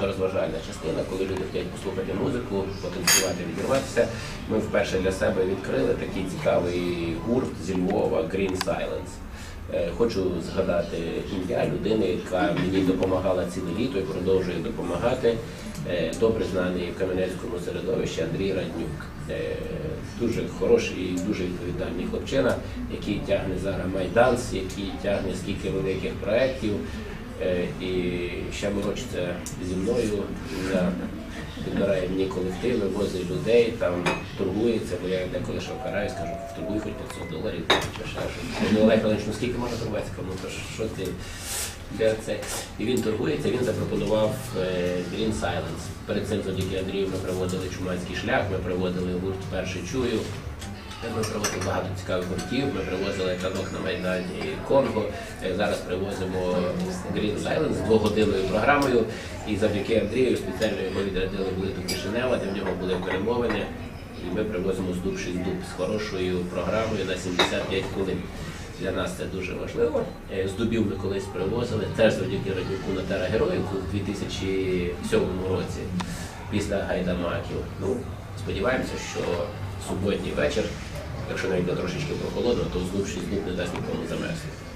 розважальна частина, коли люди хочуть послухати музику, потанцювати, відірватися. Ми вперше для себе відкрили такий цікавий гурт зі Львова Green Silence. Е, Хочу згадати ім'я людини, яка мені допомагала ціле літо і продовжує допомагати. Е, Добре знаний в кам'янецькому середовищі Андрій Раднюк. Е, Дуже хороший і дуже відповідальний хлопчина, який тягне зараз майданс, який тягне скільки великих проєктів. Е, І ще морочиться зі мною, підбирає мені колективи, возить людей, там торгується, бо я деколи що караюсь, кажу, торгуй хоч 500 доларів, чи ще щось. Ну, Олег Іванович, ну скільки можна торгуватися? Кому то що ти? Де це? І він торгується, він запропонував е, Green Silence. Перед цим завдяки Андрію ми проводили чумацький шлях, ми проводили гурт Перший чую. Ми проводили багато цікавих гуртів, ми привозили танок на Майдані Конго. Е, Зараз привозимо Green Silence з двогодинною програмою. І завдяки Андрію спеціально його відрядили в Литу Кишинева, де в нього були перемовини. І ми привозимо з дуб 6 дуб з хорошою програмою на 75 хвилин. Для нас це дуже важливо. Е, З дубів ми колись привозили, теж завдяки радюку Натара Героїку у 2007 році після Гайдамаків. Ну, сподіваємося, що суботній вечір, якщо навіть буде трошечки прохолодно, то знов щось 6 не дасть нікому замерзнути.